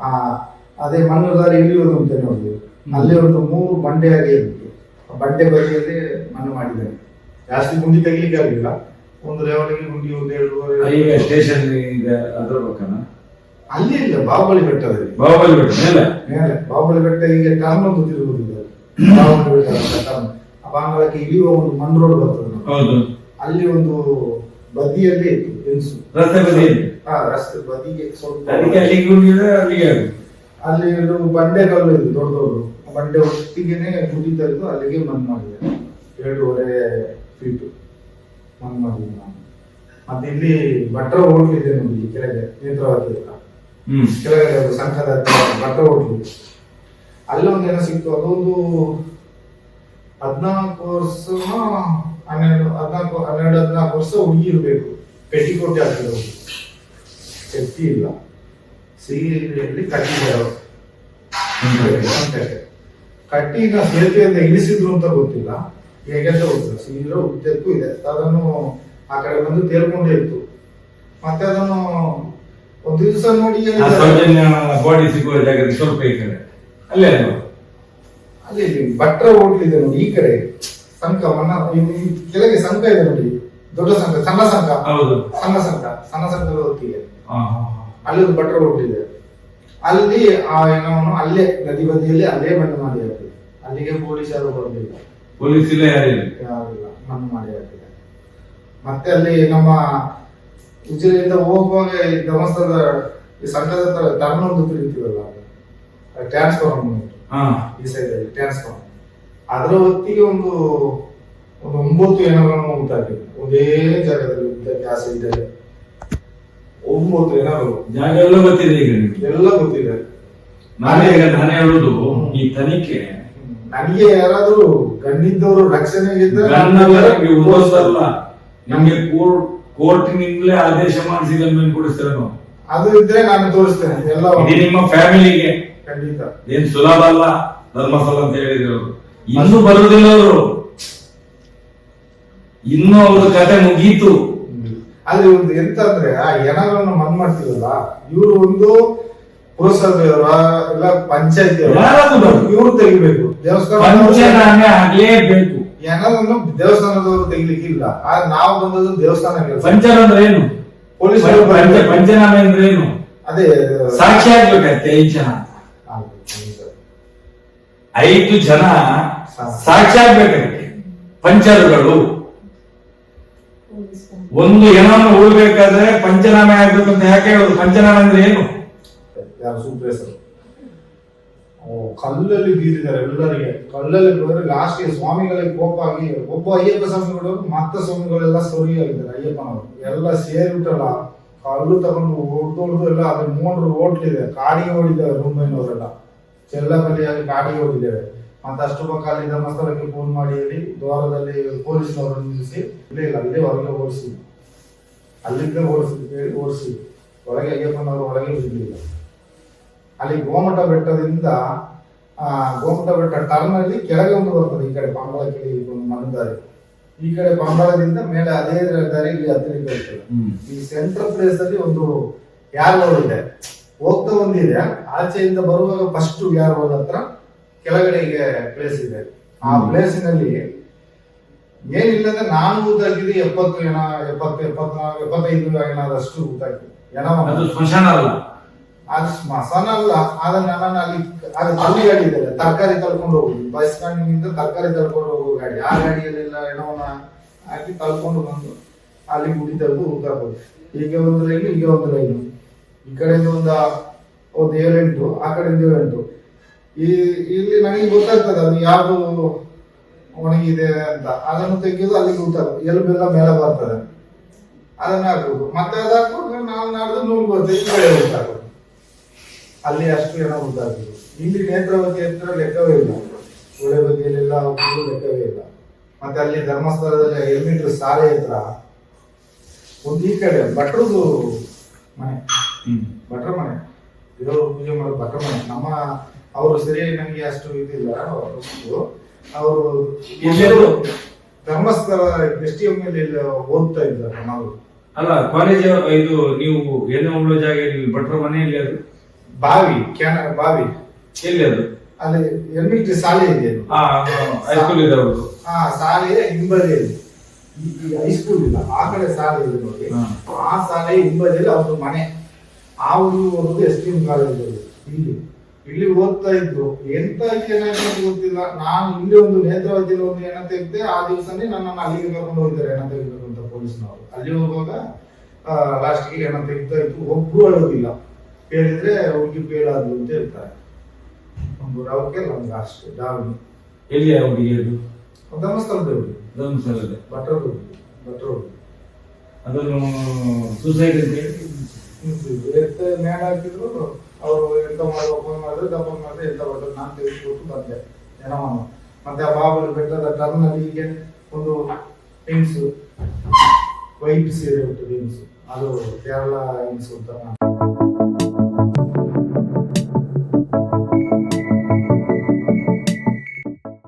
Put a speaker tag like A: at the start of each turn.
A: ಆ ಅದೇ ಮಣ್ಣು ದಾರಿ ಇಳಿಯೋದು ಅಂತ ನೋಡಿ. ಅಲ್ಲಿ ಒಂದು ಮೂರು ಬಂಡೆ ಆಗಿ ಇರುತ್ತೆ ಆ ಬಂಡೆ ಬದಿಯಲ್ಲಿ ಮಣ್ಣು ಮಾಡಿದ್ದಾರೆ. ಜಾಸ್ತಿ ಗುಂಡಿ ತೆಗಿಲಿಕ್ಕೆ ಆಗಲಿಲ್ಲ. ಒಂದು ಲೆವೆಲ್ಗೆ ಗುಂಡಿ ಒಂದು ಎರಡೂವರೆ
B: ಈಗ ಸ್ಟೇಷನ್ ಇದೆ ಅದರ ಪಕ್ಕನ
A: ಅಲ್ಲಿ ಇಲ್ಲ ಬಾಹುಬಲಿ ಬೆಟ್ಟದಲ್ಲಿ
B: ಬಾಹುಬಲಿ ಬೆಟ್ಟ ಮೇಲೆ?
A: ಮೇಲೆ. ಬಾಹುಬಲಿ ಬೆಟ್ಟ ಈಗ ಟರ್ನ್ ಒಂದು ತಿರುಗುದಿದೆ. ಬಾಹುಬಲಿ ಬೆಟ್ಟ ಟರ್ನ್ ಆ ಬಾಂಗ್ಲಕ್ಕೆ ಇಳಿಯುವ ಒಂದು ಮಣ್ಣು ರೋಡ್ ಬರ್ತದೆ ಅಲ್ಲಿ ಒಂದು ಬದಿಯಲ್ಲಿ
B: ರಸ್ತೆ ಬದಿಯಲ್ಲಿ?
A: ಹಾ ರಸ್ತೆ ಬದಿಗೆ ಸ್ವಲ್ಪ
B: ಅದಕ್ಕೆ ಅಲ್ಲಿ ಗುಡಿದ್ರೆ ಅಲ್ಲಿಗೆ
A: ಅಲ್ಲಿ ಎರಡು ಬಂಡೆ ಕಲ್ಲು ಇದೆ ದೊಡ್ಡ ದೊಡ್ಡ ಆ ಬಂಡೆ ಒಟ್ಟಿಗೆನೆ ಗುಡಿ ತೆಗೆದು ಅಲ್ಲಿಗೆ ಮಣ್ಣು ಮಾಡಿದೆ ಎರಡೂವರೆ ಫೀಟ್ ಮನ್ ಮಾಡಿದೆ ನಾನು ಮತ್ತೆ ಇಲ್ಲಿ ಭಟ್ರ ಹೋಟ್ಲ್ ಇದೆ ನೋಡಿ ಕೆಳಗೆ ನೇತ್ರಾವತಿ ಹತ್ರ.
B: ಹ್ಮ್.
A: ಕೆಳಗಡೆ ಒಂದು ಸಂಘದ ಭಟ್ರ ಹೋಟ್ಲ್ ಅಲ್ಲೊಂದೇನೋ ಸಿಕ್ತು ಅದೊಂದು ಹದಿನಾಲ್ಕು ವರ್ಷ ಹನ್ನೆರಡು ಹದಿನಾಲ್ಕು ಹನ್ನೆರಡು ಹದಿನಾಲ್ಕು ವರ್ಷ ಹುಡುಗಿ ಇರಬೇಕು ಪೆಟ್ಟಿಕೋಟೆ ಆಗಿರೋ ಶಕ್ತಿ ಇಲ್ಲ. ಸೀರೆಯಲ್ಲಿ ಕಟ್ಟಿದ್ದಾರೆ ಕಟ್ಟಿ ಕಟ್ಟಿನ ಸೇತುವೆಯಿಂದ ಇಳಿಸಿದ್ರು ಅಂತ ಗೊತ್ತಿಲ್ಲ. ಹೇಗೆ ಅಂತ ಗೊತ್ತಿಲ್ಲ ಸೀರೆ ಉದ್ದಕ್ಕೂ ಇದೆ. ಅದನ್ನು ಆ ಕಡೆ ಬಂದು ತೇಲ್ಕೊಂಡೇ ಇತ್ತು. ಮತ್ತೆ ಅದನ್ನು ಒಂದು ದಿವಸ ನೋಡಿ
B: ಬಾಡಿ ಸಿಗುವ ಜಾಗದಲ್ಲಿ ಸ್ವಲ್ಪ ಈ ಕಡೆ. ಅಲ್ಲೇ
A: ಅಲ್ಲೇ ಭಟ್ರ ಹೋಟ್ಲ್ ಇದೆ ನೋಡಿ ಈ ಕಡೆ. ಸಂಕ ಮನ್ನ ಈ- ಈ ಕೆಳಗೆ ಸಂಕ ಇದೆ ನೋಡಿ. ದೊಡ್ಡ ಸಂಕ ಸಣ್ಣ ಸಂಕ
B: ಹೌದು.
A: ಸಣ್ಣ ಸಂಕ ಸಣ್ಣ ಸಂಕದ ಹೊತ್ತಿಗೆ. ಅಲ್ಲಿ ಒಂದು ಭಟ್ರ ಹೋಟ್ಲ್ ಅಲ್ಲಿ ಆ ಏನೋ ಅಲ್ಲೇ ನದಿ ಬದಿಯಲ್ಲಿ ಅಲ್ಲೇ ಮಣ್ಣು ಮಾಡಿ ಹಾಕಿದೆ ಅಲ್ಲಿಗೆ ಪೊಲೀಸರು ಬರಲಿಲ್ಲ
B: ಪೊಲೀಸ್ ಇಲ್ಲ ಯಾರಿಲ್ಲ
A: ಯಾರಿಲ್ಲ. ಮಣ್ಣು ಮಾಡಿ ಹಾಕಿದೆ ಮತ್ತೆ ಅಲ್ಲಿ ನಮ್ಮ ಉಜಿರೆಯಿಂದ ಹೋಗುವಾಗ ಈ ಧರ್ಮಸ್ಥಳದ ಈ ಸಂಘದ ಹತ್ರ ಧರ್ಮ ಒಂದು ತಿರುಗ್ತೀವಲ್ಲ ಟ್ರಾನ್ಸ್ಫಾರ್ಮ್ ಈ ಸೈಡ್ ಅಲ್ಲಿ ಟ್ರಾನ್ಸ್ಫಾರ್ಮ್ ಅದರ ಹೊತ್ತಿಗೆ ಒಂದು ಒಂದು ಒಂಬತ್ತು ಏನಗಳನ್ನು ಉಂಟಾಗಿದೆ ಒಂದೇ ಜಾಗದಲ್ಲಿ ಉದ್ದಕ್ಕೆ ಆಸೆ ಅಲ್ಲಿ ಒಂಬತ್ತು ಏನಾದ್ರು.
B: ಜಾಗ ಎಲ್ಲ ಗೊತ್ತಿದೆ ಈಗ ನಿಮ್ಗೆ?
A: ಎಲ್ಲ ಗೊತ್ತಿದೆ.
B: ನಾನೇ ಈಗ ನಾನೇ ಹೇಳುದು ಈ ತನಿಖೆ.
A: ನನಗೆ ಯಾರಾದ್ರೂ ಕಣ್ಣಿದ್ದವರು ರಕ್ಷಣೆಗಿದ್ದರೆ
B: ಗನ್ನಲ್ಲ ನಿಮ್ಗೆ ಉಳಿಸಲ್ಲ ನಮ್ಗೆ ಕೋರ್ಟಿನಿಂದಲೇ ಆದೇಶ ಮಾಡಿಸಿ ಮೇಲೆ ಕೊಡಿಸ್ತಾರೆ ನಾವು.
A: ಅದು ಇದ್ರೆ ನಾನು ತೋರಿಸ್ತೇನೆ. ಎಲ್ಲ
B: ಇದು ನಿಮ್ಮ ಫ್ಯಾಮಿಲಿಗೆ
A: ಖಂಡಿತ.
B: ಏನ್ ಸುಲಭ ಅಲ್ಲ? ಧರ್ಮಸ್ಥಳ ಅಂತ ಹೇಳಿದ್ರು ಅವರು. ಇನ್ನು ಬರುವುದಿಲ್ಲ ಅವರು. ಇನ್ನು ಅವ್ರ ಕತೆ ಮುಗೀತು.
A: ಆದ್ರೆ ಒಂದು ಎಂತ ಅಂದ್ರೆ ಆ ಎಣಗಳನ್ನು ಮನ್ ಮಾಡ್ತೀವಲ್ಲ ಇವರು ಒಂದು ಪುರಸಭೆಯವರ ಇಲ್ಲ ಪಂಚಾಯತಿ ಇವರು ತೆಗಿಬೇಕು. ದೇವಸ್ಥಾನ
B: ಆಗ್ಲೇಬೇಕು.
A: ಏನಾದ್ರು ದೇವಸ್ಥಾನದವರು ತೆಗಿಲಿಕ್ಕಿಲ್ಲ. ಆದ್ರೆ ನಾವು ಬಂದದ್ದು ದೇವಸ್ಥಾನ
B: ಪಂಚರ ಅಂದ್ರೆ ಏನು?
A: ಪೊಲೀಸ್
B: ಪಂಚ ಪಂಚನಾಮೆ ಅಂದ್ರೆ ಏನು?
A: ಅದೇ
B: ಸಾಕ್ಷಿ ಆಗ್ಬೇಕಂತೆ ಐದು ಜನ ಐದು ಜನ ಸಾಕ್ಷಿ ಆಗ್ಬೇಕಂತೆ ಪಂಚರುಗಳು. ಒಂದು ಏನನ್ನು ಉಳ್ಬೇಕಾದ್ರೆ ಪಂಚನಾಮೆ ಆಗ್ಬೇಕು ಅಂತ ಯಾಕೆ ಹೇಳುದು? ಪಂಚನಾಮೆ ಅಂದ್ರೆ ಏನು?
A: ಕಲ್ಲಲ್ಲಿ ಬೀರಿದ್ದಾರೆ ಎಲ್ಲರಿಗೆ. ಕಲ್ಲಲ್ಲಿ ಹೋದ್ರೆ ಲಾಸ್ಟ್ ಸ್ವಾಮಿಗಳಿಗೆ ಕೋಪ ಆಗಿ, ಒಬ್ಬ ಅಯ್ಯಪ್ಪ ಸ್ವಾಮಿಗಳು, ಮತ್ತ ಸ್ವಾಮಿಗಳೆಲ್ಲ ಸೌರಿ ಆಗಿದ್ದಾರೆ ಅಯ್ಯಪ್ಪನವರು. ಎಲ್ಲ ಸೇರಿಬಿಟ್ಟಲ್ಲ ಕಲ್ಲು ತಗೊಂಡು ಹೊಡೆದು ಎಲ್ಲ ಅದ್ರ ಮೂರು ಓಟ್ಲಿದೆ ಕಾಡಿಗೆ ಓಡಿದ್ದಾರೆ ಮುಂಬೈನವರೆಲ್ಲ. ಚೆಲ್ಲಕಲ್ಲಿಯಾಗಿ ಕಾಡಿಗೆ ಓಡಿದ್ದೇವೆ ಮತ್ತೆ ಅಷ್ಟು ಅಲ್ಲಿ ಧರ್ಮಸ್ಥಳಕ್ಕೆ ಫೋನ್ ಮಾಡಿ ಹೇಳಿ ದ್ವಾರದಲ್ಲಿ ಪೊಲೀಸ್ನವರನ್ನು ನಿಲ್ಲಿಸಿ ಇಲ್ಲೇ ಇಲ್ಲ ಅಲ್ಲೇ ಹೊರಗೆ ಓಡಿಸಿ. ಅಲ್ಲಿಂದ ಓಡಿಸಿ ಹೇಳಿ ಓಡಿಸಿ. ಒಳಗೆ ಅಯ್ಯಪ್ಪನವರು ಒಳಗೆ ಬಿಡಲಿಲ್ಲ ಅಲ್ಲಿ ಗೋಮಟ ಬೆಟ್ಟದಿಂದ ಆ ಗೋಮಟ ಬೆಟ್ಟ ಟರ್ನ್ ಅಲ್ಲಿ ಕೆಳಗೆ ಒಂದು ಬರ್ತದೆ ಈ ಕಡೆ ಪಾಂಬಳ ಕೆಳಗೆ ಒಂದು ಮಣ್ಣದಾರಿ ಈ ಕಡೆ ಬಾಂಬಳದಿಂದ ಮೇಲೆ ಅದೇ ದಾರಿ ಇಲ್ಲಿ ಹತ್ತಿರ ಬರ್ತದೆ. ಈ ಸೆಂಟ್ರಲ್ ಪ್ಲೇಸ್ ಅಲ್ಲಿ ಒಂದು ಯಾರ್ ರೋಡ್ ಇದೆ. ಹೋಗ್ತಾ ಒಂದಿದೆ. ಆಚೆಯಿಂದ ಬರುವಾಗ ಫಸ್ಟ್ ಯಾರ್ ರೋಡ್ ಹತ್ರ ಕೆಳಗಡೆ ಈಗ ಪ್ಲೇಸ್ ಇದೆ. ಆ. ಪ್ಲೇಸಿನಲ್ಲಿ ಏನಿಲ್ಲ ಅಂದ್ರೆ ನಾನು ಊದಾಗಿದ್ದು ಎಪ್ಪತ್ತು ಏನ ಎಪ್ಪತ್ತು ಎಪ್ಪತ್ನಾಲ್ಕು ಎಪ್ಪತ್ತೈದು ಏನಾದಷ್ಟು
B: ಊದಾಗಿದೆ
A: ಏನೋ
B: ಸ್ಮಶಾನ ಅಲ್ಲ.
A: ಅದು ಸ್ಮಶಾನ ಅಲ್ಲ. ಆದ್ರೆ ನಾನು ಅಲ್ಲಿ ಅದು ಅಲ್ಲಿ ಗಾಡಿ ಇದೆ ತರಕಾರಿ ತಳ್ಕೊಂಡು ಹೋಗುದು. ಬಸ್ ಸ್ಟ್ಯಾಂಡಿನಿಂದ ತರಕಾರಿ ತಳ್ಕೊಂಡು ಹೋಗೋ ಗಾಡಿ. ಆ ಗಾಡಿಯಲ್ಲೆಲ್ಲ ಏನೋನ ಹಾಕಿ ತಳ್ಕೊಂಡು ಬಂದು ಅಲ್ಲಿ ಗುಡಿ ತೆಗೆದು ಈಗ ಒಂದು ರೈಲು ಈಗ ಒಂದು ಲೈನು ಈ ಕಡೆಯಿಂದ ಒಂದು ಒಂದು ಏಳೆಂಟು ಆ ಕಡೆಯಿಂದ ಏಳೆಂಟು. ಈ ಇಲ್ಲಿ ನನಗೆ ಗೊತ್ತಾಗ್ತದೆ ಅದು ಯಾವುದು ಒಣಗಿದೆ ಅಂತ. ಅದನ್ನು ತೆಗೆದು ಅಲ್ಲಿಗೆ ಎಲ್ಲ ಎಲುಬೆಲ್ಲ ಮೇಲೆ ಬರ್ತದೆ. ಅದನ್ನ ಹಾಕ್ಬೇಕು ಮತ್ತೆ ಅದು ನಾವು ನಾಡ್ದು ನೂರು ಬರ್ತದೆ ಈ ಕಡೆ ಊತಾಕೋದು ಅಲ್ಲಿ ಅಷ್ಟು ಏನೋ ಗೊತ್ತಾಗ್ತದೆ ಇಲ್ಲಿ ನೇತ್ರಾವತಿ ಹತ್ರ ಲೆಕ್ಕವೇ ಇಲ್ಲ. ಒಳ್ಳೆ ಬದಿಯಲ್ಲೆಲ್ಲ ಲೆಕ್ಕವೇ ಇಲ್ಲ. ಮತ್ತೆ ಅಲ್ಲಿ ಧರ್ಮಸ್ಥಳದಲ್ಲಿ ಎಲ್ಮೀಟರ್ ಸಾಲೆ ಹತ್ರ ಒಂದು ಈ ಕಡೆ ಭಟ್ರದ್ದು ಮನೆ. ಭಟ್ರ ಮನೆ. ದೇವರು ಪೂಜೆ ಮಾಡೋದು ಭಟ್ರ ಮನೆ. ನಮ್ಮ ಅವರು ಸರಿ ನನಗೆ ಅಷ್ಟು ಇದಿಲ್ಲ. ಅವರು? ಧರ್ಮಸ್ಥಳ ದೃಷ್ಟಿಯ ಟಿ ಮೇಲೆ ಓದ್ತಾ ಇದ್ದಾರೆ ನಾವು.
B: ಅಲ್ಲ ಕಾಲೇಜ್ ಇದು ನೀವು ಏನೋ ಉಳ್ಳೋ ಜಾಗ ಭಟ್ರ ಮನೆಯಲ್ಲಿ ಅದು?
A: ಬಾವಿ ಕ್ಯಾನ ಬಾವಿ.
B: ಎಲ್ಲಿ ಅದು?
A: ಅಲ್ಲಿ ಎಲ್ಮಿಟ್ರಿ ಶಾಲೆ ಇದೆ
B: ಹೈಸ್ಕೂಲ್ ಇದೆ ಅವರು
A: ಹಾ ಶಾಲೆಯ ಹಿಂಬದಿಯಲ್ಲಿ. ಈ ಈ ಹೈಸ್ಕೂಲ್ ಇಲ್ಲ ಆ ಕಡೆ ಶಾಲೆ ಇದೆ ನೋಡಿ. ಆ ಶಾಲೆ ಹಿಂಬದಿಯಲ್ಲಿ ಅವ್ರ ಮನೆ. ಆ ಊರು ಎಸ್ ಟಿ ಎಂ ಕಾಲೇಜ್ ಇಲ್ಲಿ. ಇಲ್ಲಿ ಓದ್ತಾ ಇದ್ರು. ಎಂತ ಏನಾಯ್ತು ಗೊತ್ತಿಲ್ಲ. ನಾನು ಇಲ್ಲಿ ಒಂದು ನೇತ್ರಾವತಿಯಲ್ಲಿ ಒಂದು ಹೆಣ ತೆಗ್ದೆ ಆ ದಿವಸನೇ ನನ್ನನ್ನು ಅಲ್ಲಿಗೆ ಕರ್ಕೊಂಡು ಹೋಗಿದ್ದಾರೆ ಹೆಣ ಅಂತ ಪೊಲೀಸ್ನವರು. ಅಲ್ಲಿ ಹೋಗುವಾಗ ಲಾಸ್ಟ್ಗೆ ಹೆಣ ತೆಗಿತಾ ಇತ್ತು. ಒಬ್ರು ಅಳೋದಿಲ್ಲ. ಹೇಳಿದ್ರೆ ಹುಡುಗಿ ಬೇಡಾದ್ರು ಅಂತ ಹೇಳ್ತಾರೆ. ಒಂದು ರವಕ್ಕೆ ನಮ್ಗೆ ಲಾಸ್ಟ್ ದಾವಣಿ
B: ಎಲ್ಲಿ ಹುಡುಗಿ ಅದು?
A: ಭಟ್ರ
B: ಧರ್ಮಸ್ಥಳದಲ್ಲಿ.
A: ಭಟ್ರ ಹುಡುಗಿ
B: ಅದನ್ನು ಸೂಸೈಡ್ ಅಂತ ಹೇಳಿ?
A: ಮ್ಯಾಲ ಹಾಕಿದ್ರು. ಅವರು ಎಂತ ಮಾಡುವ ಫೋನ್ ಮಾಡಿದ್ರೆ ಡಬಲ್ ಮಾಡಿದ್ರೆ ಎಂತ ಬರ್ತದೆ ನಾನು ತಿಳಿಸ್ಕೊಟ್ಟು ಬಂದೆ. ಜನವನ್ನು ಮತ್ತೆ ಆ ಬಾಬುಲ್ ಬೆಟ್ಟದ ಟರ್ನಲ್ಲಿ ಹೀಗೆ ಒಂದು ಹಿಂಗ್ಸು ವೈಟ್ ಸೀರೆ ಉಂಟು ಹೆಂಗ್ಸು ಅದು ಕೇರಳ ಇನ್ಸ್ ಅಂತ.